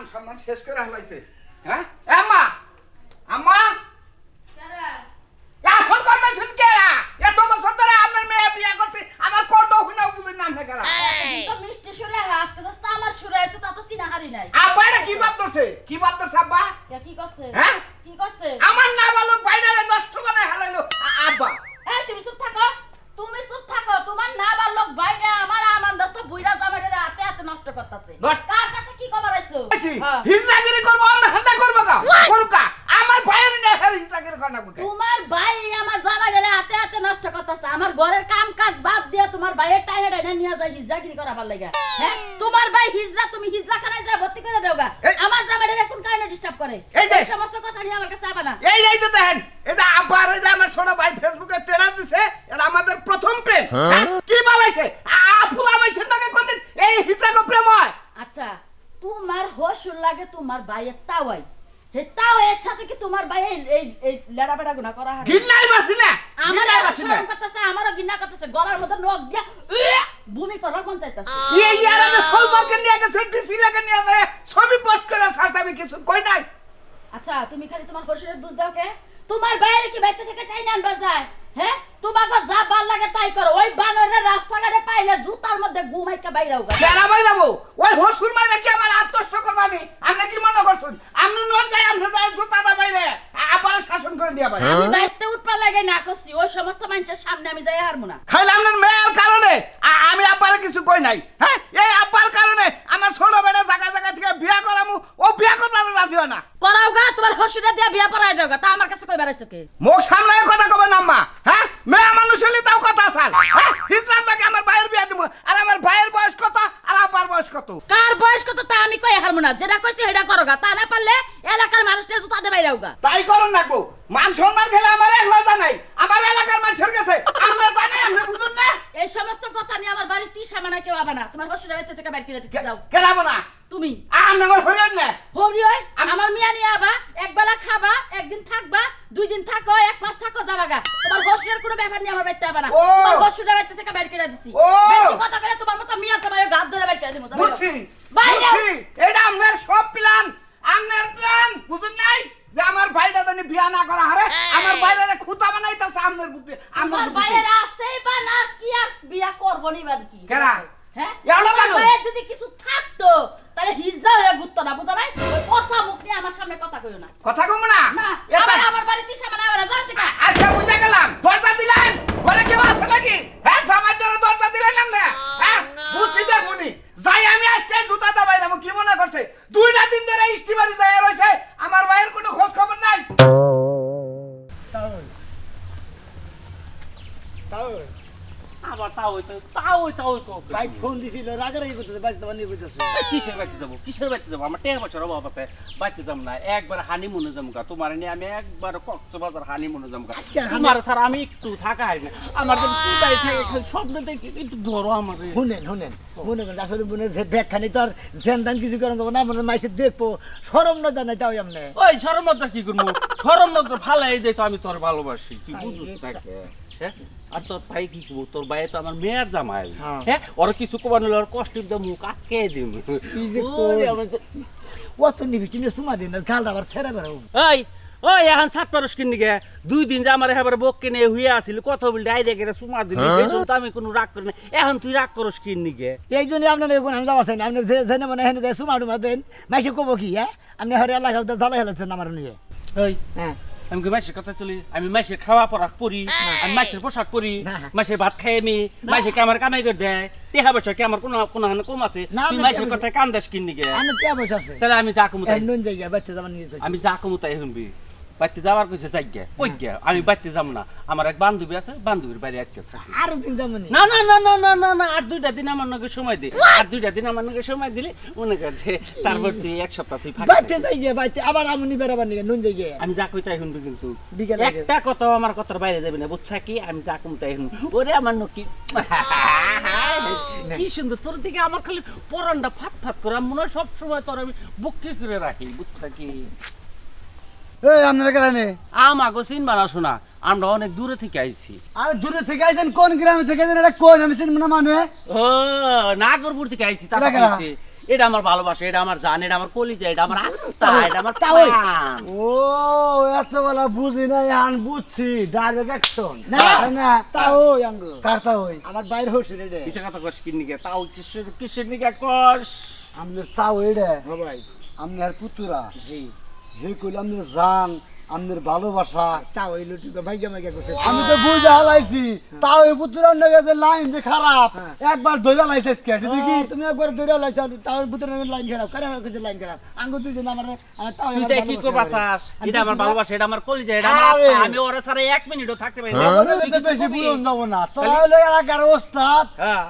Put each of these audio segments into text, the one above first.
মান সম্মান শেষ করে হালাইছে হ্যাঁ এ আম্মা আম্মা এখন করবে শুনকে এত বছর ধরে আপনার মেয়ে বিয়ে করছে আমার কত হুনা বুঝির নাম না কেন তো মিষ্টি সুরে হাসতে হাসতে আমার সুরে আছে তা তো চিনাহারি নাই আব্বা এটা কি বাদ ধরছে কি বাদ ধরছে আব্বা কে কি করছে হ্যাঁ? কি করছে আমার না ভালো বাইরে নষ্ট করে হালাইলো আ- আব্বা এই তুমি চুপ থাকো তুমি চুপ থাকো তোমার না বালক বাইরে আমার আমার দোস্ত বুইরা জামাইরে হাতে হাতে নষ্ট করতেছে নষ্ট- কার কাছে কি খবর আইছো আছি হ্যাঁ। হিজরাগিরি করব অন্য হান্দা করব কা করুকা আমার ভাইয়ের না হের হিজরাগিরি কর না বুকে তোমার ভাই আমার জামাইরে হাতে হাতে নষ্ট করতেছে আমার ঘরের কাম কাজ বাদ দিয়া তোমার ভাইয়ের টাইনে টাইনে নিয়ে যায় হিজরাগিরি করা ভালো লাগে। হ্যাঁ? তোমার ভাই হিজরা তুমি হিজরা খানায় যা ভর্তি করে দেওগা আমার জামাইরে কোন কারণে ডিস্টার্ব করে? এই যে- সমস্ত কথা নিয়ে আমার কাছে আবা না। এই এই তো দেখেন এই যে আব্বা আর এই যে আমার ছোট ভাই ফেসবুকে ট্রেলার দিছে এটা আমাদের প্রথম প্রেম। হ্যাঁ? কি বাবাইছে আপু আমাইছে নাকি কোনদিন? এই হিজরাগো প্রেম হয়। আচ্ছা তোমার হসুর লাগে তোমার ভাইয়ের তাওয়াই। হে তাও এর সাথে কি তোমার ভাই এই এই এই লেড়া বেড়া গুনা করা হয় গিন্নাই বাসি না আমার গিন্নাই বাসি না শরম করতেছে আমারও গিন্না করতেছে গলার মধ্যে নখ দিয়া ভূমি করার মন চাইতেছে। এই ইয়ার আগে সলমানকে নিয়ে গেছে ডিসি লাগে নিয়ে গেছে ছবি পোস্ট করে ছাড়তে আমি কিছু কই নাই। আচ্ছা তুমি খালি তোমার হসুরের দোষ দাও কে? তোমার বাইরে কি বাইতে থেকে টাইনে আনবার যায়? হ্যাঁ তোমাকে যা ভালো লাগে তাই করো। ওই বানরের রাস্তাঘাটে পাইলে জুতার মধ্যে ঘুমাইকা বাইরাও গা বেড়া ভাই যাব ওই হসুর মাইরে কি আমার আত্মষ্ট করব আমি? আপনি কি মনে করছেন? আপনি নন যাই আপনি যাই জুতা দা বাইরে আবার শাসন করে দিয়া ভাই লাগে না করছি ওই সমস্ত মানুষের সামনে আমি যাই হারমু না। খাইলে আপনার মেয়ের কারণে? আ- আমি আব্বার কিছু কই নাই হ্যাঁ? এই আব্বার কারণে আমার ছোট বেড়ে জায়গা জায়গা থেকে বিয়া করামু ও বিয়া করবার রাজি হয় না। করাও গা তোমার হসুরা দিয়া বিয়া পড়াই দাও গা তা আমার কাছে কই বেড়াইছো কে? মুখ সামলায় কথা কবে না আম্মা? হ্যাঁ? মেয়ে মানুষ হলে তাও কথা চাল হ্যাঁ? হিজরার থেকে আমার ভাইয়ের বিয়া দিব আর আমার ভাইয়ের বয়স কত আর আব্বার বয়স কত? কার বয়স কত তা আমি কই হারমু না যেটা কইছি সেটা করো গা তা না পারলে এলাকার মানুষটা জুতা দে বাইরাও গা। তাই করুন রাখব মান সম্মান খেলে আমার একলা জানাই আমার এলাকার মানুষের কাছে আমরা জানাই আপনি বুঝুন না এই সমস্ত কথা নিয়ে আমার বাড়ির কেউ আবা না। তোমার হসুরা বাড়িতে থেকে বাইর করে দিতে যাও। কেলাবো না? তুমি। আমার হইলেন না? হরি আমার মিয়া নিয়ে আবা একবেলা খাবা একদিন থাকবা দুই দিন থাকো এক মাস থাকো যাবা গা। তোমার হসুরের কোনো ব্যাপার নিয়ে আমার বাড়িতে আবা না। তোমার হসুরা বাড়িতে থেকে বাইর করে দিছি। বেশি কথা করে তোমার মতো মিয়া তোমার গাদ ধরে বাইর করে দিমু। বুঝছি। বাইরে এটা আপনার সব প্ল্যান আপনার প্ল্যান বুঝুন নাই? যে আমার ভাইটা জানি বিয়া না করা হারে আমার বাইরে খুঁতা বানাইতেছে আপনার বুদ্ধি আমার আমার বাইরে আছে বা না কি আর বিয়া করব নি বাদ কি? কেরা? হ্যাঁ? আমার? যদি কিছু থাকতো তাহলে হিজড়া হয়ে না বুঝা নাই? ওই কথা মুখ নিয়ে আমার সামনে কথা কইও না। কথা কম না? আমার আমার বাড়িতে সামনে আবার যাও থেকে ওই ফোন দিছিল করতেছে করতেছে কিসের যাব? কিসের বাড়িতে যাব? আমার টের বছর অভাব আছে বাড়িতে যাব না। একবার হানি যাব গা। তোমার নিয়ে আমি একবার কক্সবাজার হানি যাব গা। আজকে আর তোমার স্যার আমি একটু থাকা হয় না। আমার যে চিন্তায় থাকে খালি স্বপ্ন দেখি একটু ধরো আমার। শুনেন শুনেন মনে করেন আসলে মনে যে ব্যাগখানি তো আর জেনদান কিছু করেন যাব না মনে মাইসে দেখব। সরম না জানাই তাও এমনি। ওই সরম কি করব? সরম নজর ভালো এই তো আমি তোর ভালোবাসি। কি বুঝুস তাকে? হ্যাঁ? আর তোর ভাই কি করব? তোর ভাই তো আমার মেয়ের জামাই। হ্যাঁ। হ্যাঁ? ওর কিছু কবার নিলে ওর কষ্ট দিয়ে মুখ আটকে এই। আমার ও তো নিবি কিনে সুমা দিন গাল আবার ছেড়ে ওই এখন সাত পারস কিনি গে। দুই দিন যে আমার এবার বক কিনে হইয়া আছিল কত বল ডাইরেক্ট এটা সুমা দিলি। এই তো আমি কোনো রাগ করি না। এখন তুই রাগ করস কিনি গে। এই জন্য আপনার এখন আমি যাওয়া চাই আপনি জেনে মনে হেনে যায় সুমা টুমা দেন মাইসে কবো কি হ্যাঁ? আপনি হরে এলাকা জ্বালা হেলাচ্ছেন আমার নিয়ে। ওই হ্যাঁ। আমি মাসের কথা চলি আমি মাসের খাওয়া পরাক পরি আমি মাসের পোশাক পরি মাসে ভাত খাই আমি মাসে আমার কামাই করে দেয়? টেহা বছর কি আমার কোনো কোনো হানে কম আছে? তুই মাসের কথা কান দাস কিনি গে? আমি কে বছর আছে। তাহলে আমি যা কমু তাই। নুন জায়গা বাচ্চা যাবার নিয়ে গেছে। আমি যা কমু তাই শুনবি বাড়িতে যাওয়ার কইছে যাই গে আমি বাড়িতে যাব না। আমার এক বান্ধবী আছে বান্ধবীর বাড়ি আজকে থাকি। আরও দিন যাবেন না? না না না না না না আর দুইটা দিন আমার নাকি সময় দে। আর দুইটা দিন আমার নাকি সময় দিলে মনে করছে তারপর তুই এক সপ্তাহ তুই ফাঁকা বাচ্চা থাকিস। যাই গিয়ে বাচ্চা আবার আমি বেড়াবার নিয়ে নুন জায়গা আমি যা কই তাই শুনবি কিন্তু। বিকেলে। একটা কথা আমার কথার বাইরে যাবে না বুঝছা কি? আমি যা কম তাই শুনবি। ওরে আমার নকি কি সুন্দর তোর দিকে আমার খালি পরানটা ফাত ফাত করে মনে হয় সবসময় তোর আমি বুকে করে রাখি বুঝছা কি? এই আপনারা কেন আমাগো চিনবা না শোনা আমরা অনেক দূরে থেকে আইছি। আর দূরে থেকে আইছেন? কোন গ্রামে থেকে আইছেন? এটা কোন? আমি চিনব না মানে। ও নাগরপুর থেকে আইছি তার এটা এটা আমার ভালোবাসা এটা আমার জান এটা আমার কলিজা এটা আমার আত্মা এটা আমার তাও- প্রাণ। ও এত বেলা বুঝি না এখন বুঝছি। ডাইরেক্ট অ্যাকশন না? না তাও আঙ্গ। কারতা হই আমার বাইরে হচ্ছে রে কিসের কথা কস তাও কিসের কিসের নিকে কস? আমনের তাও এডে হ্যাঁ ভাই। আমনের পুতুরা। জি। হে কইল আমনের জান আমনের ভালোবাসা। তাও এই লুটি তো ভাইগা ভাইগা করছে। আমি তো বুঝে হালাইছি তাও এই পুতুরার নাকি যে লাইন যে খারাপ হ্যাঁ। একবার ধরে লাইছে স্কেট দেখি। ও, তুমি একবার দৌড়ে লাইছো তাও ভিতরে লাইন খারাপ কারে কিছু লাইন খারাপ? আঙ্গ দুইজন আমার আমার তাও তুই কি করবা চাস এটা আমার ভালোবাসা এটা আমার কলিজা এটা আমার আমি ওরা ছাড়া এক মিনিটও থাকতে পারি না। আমাদের তুই তো কিছু বেশি বুঝন যাব না। তোরা হলো এলাকার ওস্তাদ হ্যাঁ।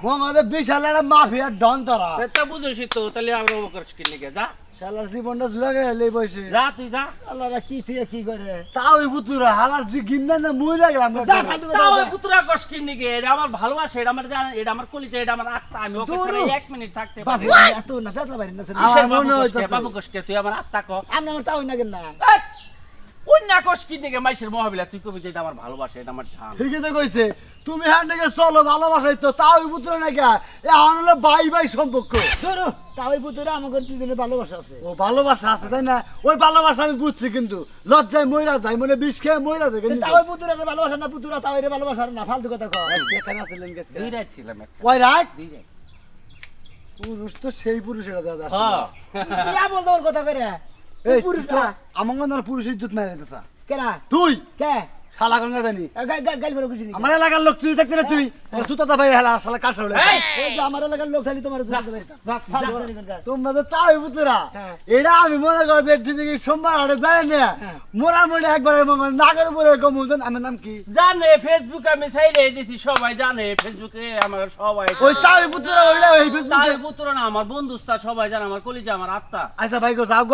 বিশাল একটা মাফিয়ার ডন তোরা তা বুঝছিস তো তাহলে আমরা ও করিস যা। শালার জীবনটা জুড়ে গেলে এই যা তুই যা। আল্লাহরা কি থেকে কি করে? তাও পুতুরা হালার গিন্না না মুই লাগলাম যা ফালতু কথা তাও বলে। ওই পুতুরা কস কিনিকে এটা আমার ভালোবাসা এটা আমার জান এটা আমার কলিজা এটা আমার আত্মা আমি ওকে ছাড়া এক মিনিট থাকতে বাবু পারি এত না পেতলা বাড়ি না আমার মনে কসকে, বাবু কসকে, তুই আমার আত্মা ক। আমি আমার তাও না অন্য মাইসের মহাবিলা তুই কবি যে এটা আমার ভালোবাসা এটা আমার জান। ঠিকই তো কইছে। তুমি হ্যাঁ চলো ভালোবাসাই তো তাও পুতুরা নাকি এখন হলো বাই বাই সম্পর্ক। ধরো। তাও এই পুতুরা আমাকে দুজনে ভালোবাসা আছে। ও ভালোবাসা আছে তাই না? ওই ভালোবাসা আমি বুঝছি কিন্তু। লজ্জায় মইরা যায় মানে বিষ খেয়ে মইরা যায় কিন্তু তাও এই পুতুরা ভালোবাসা না পুতুরা তাও এর ভালোবাসা না ফালতু কথা কয়। এখানে আছিলেন গেছে? দুই রাত ছিলাম একটা। রাত? দুই রাত। পুরুষ তো সেই পুরুষের দাদা হ্যাঁ। ইয়া বলতো ওর কথা করে? এই পুরুষ মনে হয় পুরুষ ইজ্জত মেরে দিতেছ। কেনা তুই! কে? শালা গঙ্গা জানি গাইল বড় খুশি আমার এলাকার লোক তুই দেখতে না তুই? সুতা ভাই হেলা শালা কার সামনে? এই, এই যে আমার এলাকার লোক খালি তোমার জুড়তে পারি যা, ফালতু যা। কথা নিবেন কার। তোমরা তো তাই পুতুরা। এটা আমি মনে করো যে ঠিক সোমবার হাটে যায় না। মোটামুটি একবার নাগের উপরে কমুজন আমার নাম কি? জানে ফেসবুকে আমি চাইলে দিছি সবাই জানে ফেসবুকে আমার সবাই ওই তাই পুতুরা ওইটা ওই তাই ফেসবুকে না আমার বন্ধুস্তা সবাই জানে আমার কলিজা আমার আত্মা। আচ্ছা ভাই গো যাও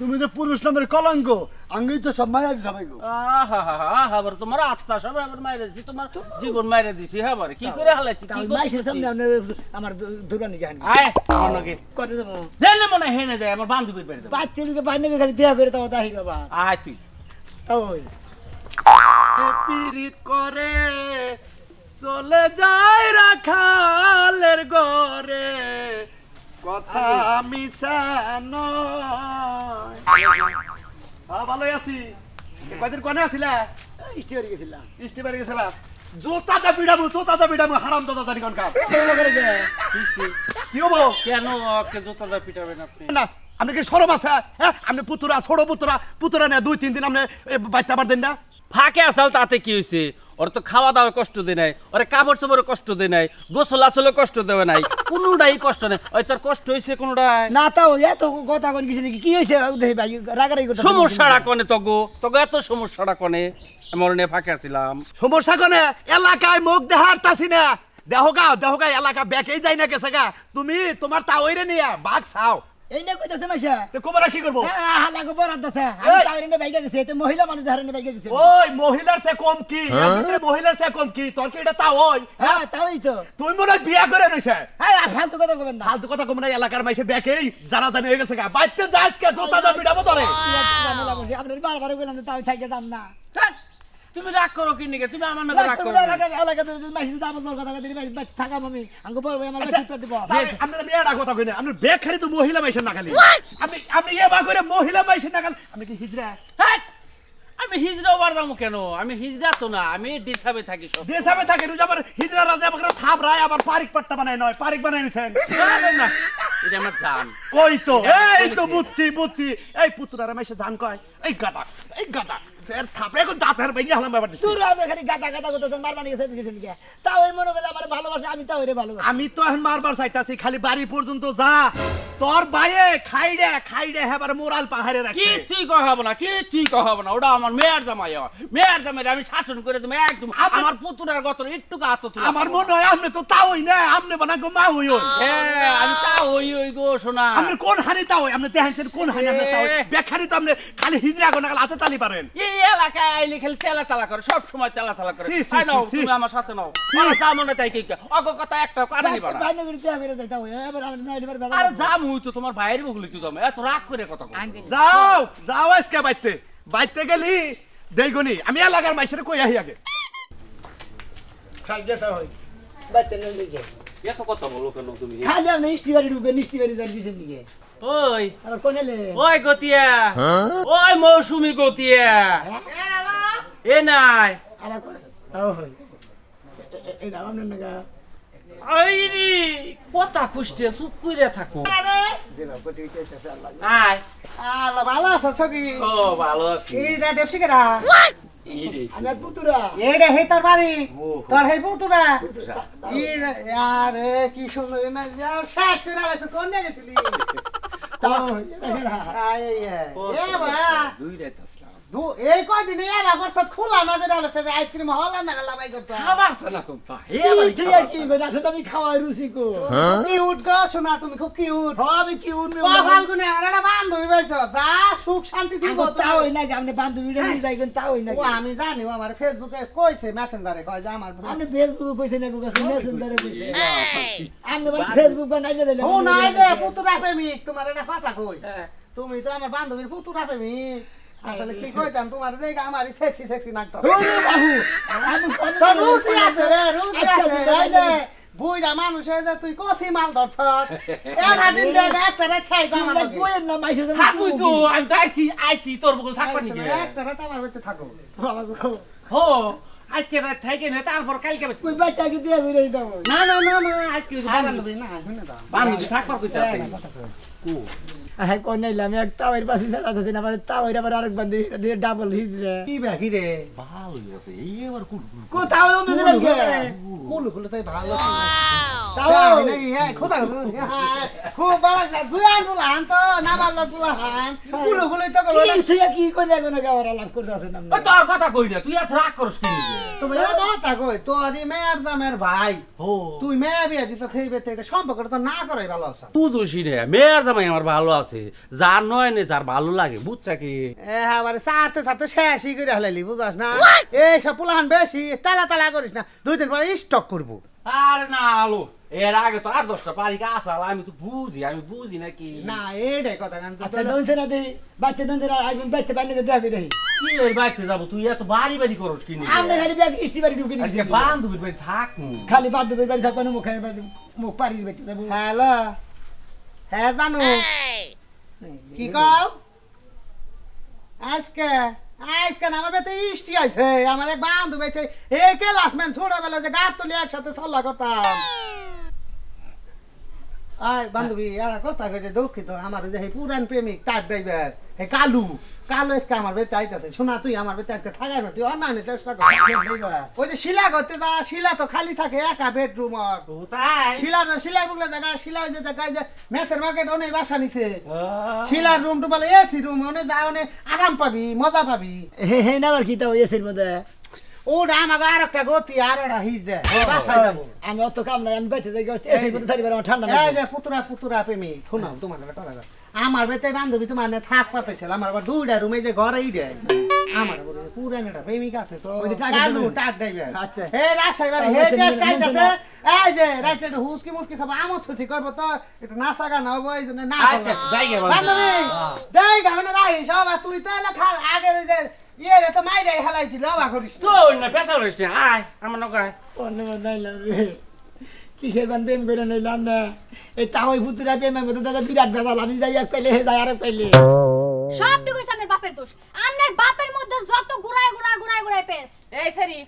তুমি যে পুরুষ নামের কলঙ্ক। আঙ্গি তো সব মারা দিছা ভাই গো। আহা হা হা হা আবার তোমার আত্মা সবাই আবার মাইরে দিছি তোমার জীবন মাইরে দিছি হ্যাঁ বারে? কি করে হালাইছি? কি মাইসের সামনে আপনি আমার ধুরা নিকে হানি আয় আমার নাকি করে দেবো? দিলে মনে হেনে যায় আমার বান্ধবীর বেড়ে দেবো বাচ্চা লোকে বাইরে খালি দেয়া করে তাও তাহি বাবা। আয় তুই। ওই। পিরিত করে চলে যায় রাখালের ঘরে কথা মিশা নয় হ্যাঁ ভালোই আছি। কয়দিন কনে আছিলা? ইষ্টি করে গেছিলাম ইষ্টি বাড়ি গেছিলা? জোতাটা বিড়াবো জোতাটা বিড়াবো হারাম দাদা জানি কোনকার কি হব? কেন ওকে জোতাটা পিটাবেন আপনি? না আপনি কি সরম আছে? হ্যাঁ আপনি পুতুরা ছোট পুতুরা পুতুরা না দুই তিন দিন আপনি বাচ্চা পারতেন দেন না? ফাঁকে আসাল তাতে কি হয়েছে ওর তো খাওয়া দাওয়া কষ্ট দেয় নাই ওরে কাপড় চোপড়ে কষ্ট দেয় নাই গোসল আসলে কষ্ট দেবে নাই কোনোটাই কষ্ট নেই। ওই তোর কষ্ট হয়েছে কোনোটাই? না তাও এত কথা কোন কিছু নাকি? কি হয়েছে দেখি ভাই রাগারাগি কথা সমস্যাটা কনে তগো? তগো এত সমস্যাটা কনে? নিয়ে ফাঁকে আছিলাম। সমস্যা কনে? এলাকায় মুখ দেহার তাসি না। দেহ গাও দেহ গা এলাকা ব্যাকেই যাই না গেছে গা। তুমি তোমার তাওইরে নিয়ে বাঘ চাও এই না কইতাছে মাইশা? তো কোবরা কি করব? হ্যাঁ হালা গো বরাদ আমি তাইরে বাইকে গেছে তো মহিলা মানুষ ধারণে বাইকে গেছে। ওই মহিলার সে কম কি? এমনিতে মহিলার সে কম কি? তোর কি এটা তাও ওই? হ্যাঁ? হ্যাঁ তাই তো। তুই মনে বিয়া করে রইছে? হ্যাঁ ফালতু কথা কবেন না। ফালতু কথা কম না এলাকার জানা জানি হয়ে গেছে গা। বাইতে যাইস কে জোতা দা বিড়াবো তোরে? আপনার বারবার বললাম যে তাও থাইকে না। তুমি রাগ করো কি নিকে তুমি আমার নাকি রাগ করো না। এলাকা এলাকা মাইসি দাম কথা কথা থাকাম আমি আঙ্গ ভাই আমার আচ্ছা, ঠিক দিব আপনারা মেয়েরা কথা কই না আপনি ব্যাগ খালি তো মহিলা মাইসের না খালি। আমি আপনি এ বা করে মহিলা মাইসের না খালি আপনি কি হিজরা! আমি হিজড়া ওবার দাম কেন? আমি হিজড়া তো না আমি ডিসাবে থাকি সব। দেশাবে থাকে রুজ আবার হিজরা রাজা আমাকে থাপ রায় আবার পারিক পাট্টা বানায় নয় পারিক বানায় নিছেন। না, এটা আমার জান। ওই তো? এই তো। বুঝছি বুঝছি। এই পুতুরারা মাইসে ধান কয় এই গাদা এই গাদা। এর থাপড়ে এখন দাঁতের ভেঙে হলাম ব্যাপার তুই আপনি খালি গাদা গাদা কথা মারবানি গেছে গেছে নাকি তাও ওই মনে করলে আমার ভালোবাসা আমি তাও এর ভালোবাসা। আমি তো এখন মারবার চাইতাছি খালি বাড়ি পর্যন্ত যা। তোর বাইয়ে খাইডে খাইডে হেবার মোরাল পাহাড়ে কি তুই কহাবো না কি তুই কহাবো না। ওটা আমার মেয়ের জামাই মেয়ের জামাই আমি শাসন করে তুমি একদম। আমার পুতুরার গত একটু তুলে আমার মনে হয় আপনি তো তাওই না আপনি বানা গো মা হইও হ্যাঁ, আমি তা ওই ওই গো শোনা আপনি কোন হানি তাও আপনি দেখেন কোন হানি আপনি তো আপনি খালি হিজরা গো না হাতে তালি পারেন। এই এলাকায় আইলে খালি তেলা তালা করে সব সময় তেলা তালা করে। ছি, ছি, আই নাও ছি, ছি। তুমি আমার সাথে নাও। আমার যা মনে তাই কি অগ কথা একটা কানে নিবা না। বাইরে করে দেয়া করে দেয় তাও এবার আমি নইলে এবার আরে যা মুই তো তোমার ভাইয়ের বগুলি তুই তুমি এত রাগ করে কথা কও। যাও যাও আজকে বাইতে। বাইতে গেলি দেইগনি। আমি এলাকার মাইসের কই আহি আগে। খাই গেছে হই বাইতে নেই এত কথা বলো কেন তুমি? খালি বাড়ি বাড়ি দিকে ওই। আবার কোন এলে? ওই গতিয়া। ওই মৌসুমি গতিয়া। এ নাই। আবার কোন? ও হই এটা আপনার নাকা আই রে কথা খুঁজতে চুপ কইরা থাকো। আয়। আল্লাহ ভালো আছো ছবি? ও ভালো আছি। এইটা দেবসি কেডা এই রে। আমি আর পুতুরা। এইটা হে তোর বাড়ি? ও তোর হে পুতুরা? আরে কি সুন্দর। না যাও শেষ করে আলাইছে কোন নিয়ে গেছিলি? দুই দু এই কয়দিনে এবার করছত খোলা না করে আলাইছে যে আইসক্রিম হল না গেলা বাই করতে খাবার না কোথা হে এই ঠিক আছে কি কই আসলে আমি খাওয়াই রুচি কো। কিউট গো শোনা তুমি খুব কিউট। আমি কি উঠবে ও ফাল্গুনে আমার একটা বান্ধবী পাইছো যা সুখ শান্তি দিব তাও হই না আপনি বান্ধবীরা নিয়ে যাইবেন তাও হই না ও আমি জানি আমার ফেসবুকে কইছে মেসেঞ্জারে কয় যে আমার আপনি ফেসবুক কইছেন না গুগা মেসেঞ্জারে কইছেন আপনি ফেসবুক বানাইলে দিলেন ও নাই দে পুতুরা প্রেমিক তোমার এটা কথা কই। তুমি তো আমার বান্ধবীর পুতুরা প্রেমিক। আসলে কি কইতাম তোমার দেখে আমার সেক্সি সেক্সি নাকতো রুচি আছে রে রুচি আছে তাই দে বুইরা মানুষ হয়ে যে তুই কষি মাল ধরছ। এটা দিন দে একটা রে খাই গো আমার। কইেন না মাইশের জন্য থাকুই তো আমি যাইছি আইছি তোর বকুল থাকবা নাকি? একটা রে আমার বাড়িতে থাকো। হো আজকে রাত থাইকে না তারপর কালকে কই বাচ্চাকে দিয়ে বেরিয়ে দাও না না না না আজকে বান্ধবী না শুনে দাও। বান্ধবী থাকবার কইতে আছে। হ্যাঁ কোন নাইলাম এক তাওয়ের পাশে সারা দিন আবার তাওয়ের আবার আরেক বান্ধি দিয়ে ডাবল হিজরে কি বাকি রে ভালো আছে এই এবার কুল কুল কোথাও আমি দিলাম কে কুল কুল তাই ভালো তাও নাকি? হ্যাঁ খোদা খুব ভালো আছে জুয়ানগুলা হান তো না ভালো গুলা হান। কুল কুল তো কি থেকে কি করে এখন আবার আলাপ করতে আছেন ওই আপনি তোর কথা কই না তুই এত রাগ করস কি তুমি কথা কই? তোরই মেয়ের দামের ভাই। তুই মেয়ে বিয়ে দিছ তো না করাই ভালো আছে। রে মেয়ের জামাই আমার ভালো আছে। যার নয় নে যার ভালো লাগে বুঝছা কি? এ আবার চারতে চারতে শেষই করে হালাইলি বুঝাস না? এই সব পুলাহান বেশি তালা তালা করিস না। দুই দিন পরে স্টক করব। আরে না আলো এর আগে তো আর দশটা আসাল আমি তো বুঝি আমি বুঝি নাকি। না এইটাই কথা কারণ আচ্ছা দনছে না দেই বাচ্চা দনছে না আইবেন বাচ্চা বানিয়ে দেবে দেই। কি ওই বাড়িতে যাব? তুই এত বাড়ি বাড়ি করস কি? আমরা খালি ব্যাগ ইস্তি বাড়ি ঢুকে আজকে নিছি বান্ধবীর বাড়ি থাক খালি বান্ধবীর বাড়ি থাকব না মুখ খাই মুখ বাড়ি যাব। হ্যালো। হ্যাঁ জানো। কি কও? আজকে আজকে না আমার বেতে ইষ্টি আছে আমার এক বান্ধব আছে এ কে লাসমেন ছোটবেলা যে গাছ তুলি একসাথে সল্লা করতাম। আয় বান্ধবী আর কথা কইতে দুঃখিত। আমার যে পুরান প্রেমিক টাক ড্রাইভার হে কালু। কালু আজকে আমার বেতে আইতাছে শোনা তুই আমার বেতে আজকে থাকার না তুই অন্যান্য চেষ্টা কর। ওই যে শিলা করতে যা শিলা তো খালি থাকে একা বেডরুম আর ও তাই শিলা শিলার বুকলে জায়গা শিলা ওই যে জায়গায় যে মেসের মার্কেট অনেক বাসা নিছে। শিলার রুম টু বলে এসি রুম অনেক যা অনেক আরাম পাবি মজা পাবি। হে হে না আবার কি তাও এসের মধ্যে ওটা আমাকে আর একটা গতি আর একটা হিজ দেয় বাসায় যাব। আমি অত কাম নাই আমি বাইতে যাই ঠান্ডা এই যে পুতুরা পুতুরা প্রেমী শোনো তোমার কথা। আমার বেতে বান্ধবী তোমার নে থাক পাতাইছিল আমার আবার দুইটা রুমে যে ঘরেই দেয় আমার আবার ওই পুরান একটা প্রেমিক আছে তো ওই যে টাক কালু দিবে। টাক দিবে আচ্ছা। হে রাজশাহী বাড়ি আমার হে তো দেশ নিবে- কাইতাছে নিবে এই যে রাইতে একটু হুসকি মুসকি খাব আমোদ খুশি করব তো একটু নাচা গান হব এই জন্য না আচ্ছা, যাই গে বান্ধবী। বান্ধবী হ্যাঁ। দেই রাই সব তুই তো এলা খাল আগে ওই যে ইয়ে রে তো মাইরে হেলাইছিল অবাক করিস না। না পেতা রয়েছে আয় আমার নৌকায় অন্য নাইলাম রে কিসের বান প্রেম করে নিলাম না এই তাওই পুতুরা প্রেমের মধ্যে দাদা বিরাট বেজাল আমি যাই এক পেলে যাই আর এক পেলে। সবটুকু আপনার বাপের দোষ। আপনার বাপের মধ্যে যত গুড়ায় গুড়ায় গুড়ায় গুড়ায় পেস। এই সারি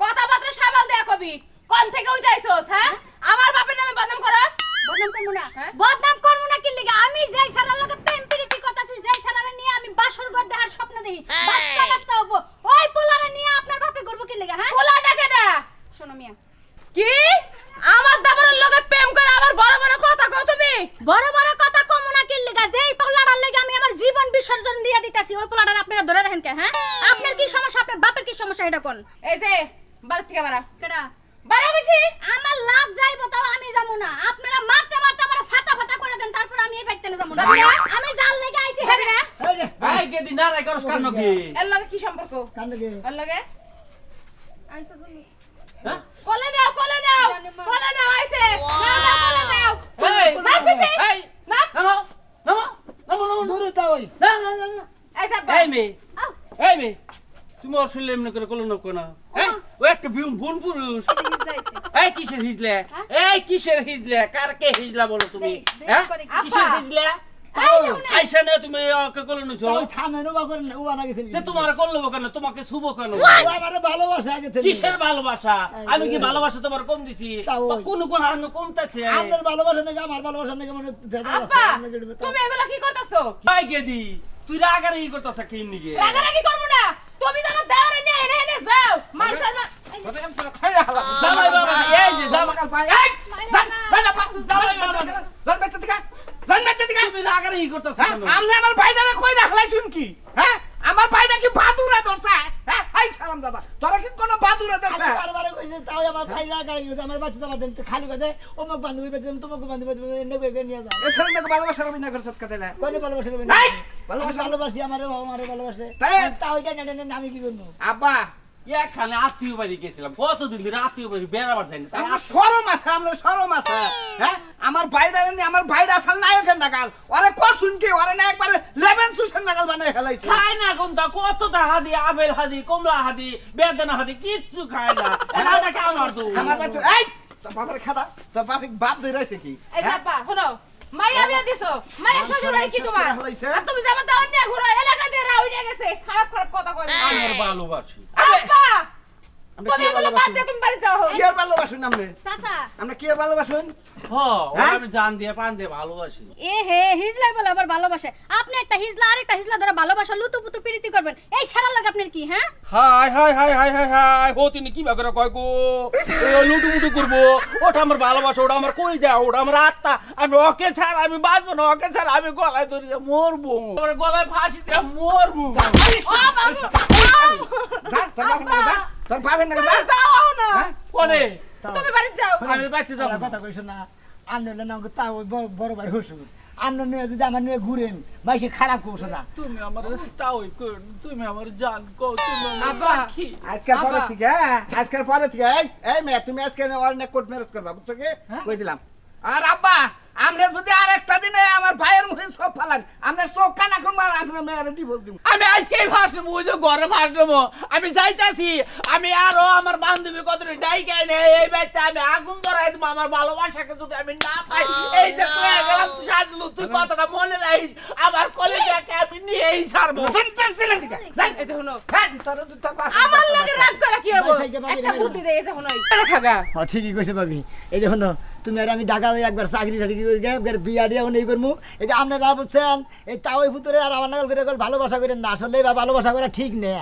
কথাবার্তা সাবাল দেয়া কবি। কোন থেকে উঠাইছস হ্যাঁ? আমার বাপের নামে বদনাম করস? বদনাম করব না। হ্যাঁ? বদনাম করব না কি লিগা আমি যেই সারার লগে প্রেম প্রীতি করতেছি যেই সারারে নিয়ে আমি বাসর ঘর দেখার স্বপ্ন দেখি বাচ্চা কাচ্চা হব ওই পোলারে নিয়ে আপনার বাপে করব কি লিগা হ্যাঁ পোলা ডাকে দা শোনো মিয়া কি আমার দাবরের লগে প্রেম করে আবার বড় বড় কথা কও তুমি বড় বড় কথা কম না কি লিগা যেই পোলাটার লেগে আমি আমার জীবন বিসর্জন দিয়ে দিতাছি ওই পোলাটার আপনারা ধরে রাখেন কে হ্যাঁ আপনার কি সমস্যা আপনার বাপের কি সমস্যা এটা কোন এই যে বাড়ি থেকে বাড়া। কেডা? বাড়া বলছি। আমার লাভ যাইবো তাও আমি যাব না। আপনারা মারতে মারতে আমার ফাটা ফাটা করে দেন তারপর আমি এই ফাইতে না। যাবি না? আমি জাল লেগে আইছি যাবি হ্যাঁ? না? এই কে দিন রাই করস কার নাকি এর লগে কি সম্পর্ক? কান্দে গে এর লগে? আইছো তুমি। হ্যাঁ? নাও কোলে নাও মা। কোলে নাও আইছে নাও নাও কোলে নাও। এই। কইছি এই। না নামো নামো নামো নামো। দূরে তাওই না না না না। এই সাব্বা। এই মেয়ে। তুমি এমনি করে কোলো নকো না। হ্যাঁ? ও একটা বিউন বোন পুরুষ। এই কিসের হিজলে? হ্যাঁ? এই কিসের হিজলে? কার কে হিজলা বলো তুমি? হ্যাঁ? কিসের হিজলে? আইসা নে তুমি ওকে না উবা তোমার করল কেন? তোমাকে শুভ কেন? ও ভালোবাসা আগে থেকে। কিসের ভালোবাসা? আমি কি ভালোবাসা তোমার কম দিছি। কোন কোন কমতেছে? আপনার ভালোবাসা নাকি আমার ভালোবাসা নাকি মানে আছে? তুমি এগুলা কি করতেছো? ভাই গেদি তুই রাগারে ই করতাছ কি নিগে রাগারাগি করব না। তুমি আমার দেওয়ারে নিয়ে এনে এনে যাও মানুষের মা- জামাই বাবা এই যে জামাই তুমি রাগারে ই করতাছ আমি আমার ভাইটারে কই রাখলাইছুন কি হ্যাঁ আমার ভাইটা কি বাদুরা ধরছে হাই সালাম দাদা তোরা কি কোনো বাদুরে ধরছে বারবার কইছি তাও আমার ভাই গাড়ি গেছে আমার বাচ্চা আমার দেন খালি কথা অমুক বান্ধবী বেঁচে তোমাকে বান্ধবী বেঁচে এনে কই নিয়ে যাও। এ ছেলেটাকে ভালোবাসার না করছত কথা না কোনে ভালোবাসা রবি না ভালোবাসা ভালোবাসি আমারে আমারে ভালোবাসে। তাই- এটা না না আমি কি করব? আব্বা এখানে আত্মীয় বাড়ি গেছিলাম। কতদিন ধরে আত্মীয় বাড়ি বেড়াবার যায়নি তাই আমার সরম আছে আমার সরম আছে। হ্যাঁ? আমার ভাইটা নিয়ে আমার ভাইটা আসাল নায়কের নাগাল। ওরে করছুন কি ওরে না একবারে লেভেন সুসের নাগাল বানাই ফেলাইছে। খায় না কোনটা কতটা হাদি আপেল হাদি কমলা হাদি বেদনা হাদি কিচ্ছু খায় না। এটা নাকি আমার দোষ আমার বাচ্চা এই বাবার খাতা তোর বাপে বাপ ধরে রয়েছে কি? এই হ্যাঁ? বাবা শোনো। মাইয়া বিয়া দিছো? মাইয়া শ্বশুর বাড়ি কি তোমার? আর তুমি যেমন দাও নিয়ে ঘুরো এলাকা দিয়ে রাউই নিয়ে গেছে। খারাপ খারাপ কথা কয় আমার ভালোবাসি আব্বা! আমরা কি এগুলো বাদ ভালোবাসুন? দিয়ে তুমি বাড়ি যাও। কি আর ভালোবাসুন আপনি? চাচা। আমরা কি ভালোবাসুন? হ্যাঁ? আমি জান দিয়ে পান দিয়ে ভালোবাসি। এ হে হিজলাই বলে আবার ভালোবাসে। আপনি একটা হিজলা হিজলা ধরে ভালোবাসা প্রীতি করবেন। এই সারা লাগে আপনার কি হ্যাঁ? Hi hi hi hi hi hi. ও তিনি কি করে কয় গো? ও করব। ওটা আমার ভালোবাসা ওটা আমার কই যা ওটা আমার আত্মা। আমি ওকে ছাড় আমি বাঁচবো না ওকে ছাড় আমি গলায় ধরে মরবো। আমার গলায় ফাঁসি দিয়ে মরবো। তোর নাকি যা। যাও না। হ্যাঁ? কোনে? তুমি বাড়ি যাও। আমি বাঁচতে যাব কথা কইছো না। আপনি হলে না তাও বড় বড় হসুর আপনার নিয়ে যদি আমার নিয়ে ঘুরেন মাইসে খারাপ করছ না। তুমি আমার কর তুমি আমার জান কো তুমি আমার আজকের পরে। থেকে হ্যাঁ, আজকের পরে থেকে এই এই মেয়ে তুমি আজকে অনেক কোট ম্যারেজ করবা বুঝছ কি? কই দিলাম। আর আব্বা আমরা যদি আর একটা দিনে আমার ভাইয়ের মুখে সব ফালান আমরা চোখ কানা করব আর আপনার মেয়ের ডিভোর্স দিব। আমি আজকেই ভাসবো ওই যে ঘরে ভাসবো আমি যাইতাছি আমি আরও আমার বান্ধবী কত ডাইকে এনে এই বাড়িতে আমি আগুন ধরাই দেবো আমার ভালোবাসাকে যদি আমি না পাই এই যে গেলাম তুই সাজলু তুই কথাটা মনে রাখিস আমার কলেজাকে আমি নিয়েই ছাড়বো। হ্যাঁ, আমার লাগে রাগ করে কি হব? একটা বুদ্ধি দেয় এই যে শুনো খাগা। হ্যাঁ ঠিকই কইছে ভাবি। এই দেখুন তুমি আর আমি ঢাকা একবার চাকরি টাকরি করে একবার বিয়া দিয়ে নেই করব এই যে আপনারা বুঝছেন, এই তাও ভিতরে আর আমার ভালোবাসা করেন না। আসলে বা ভালোবাসা করা ঠিক নেই।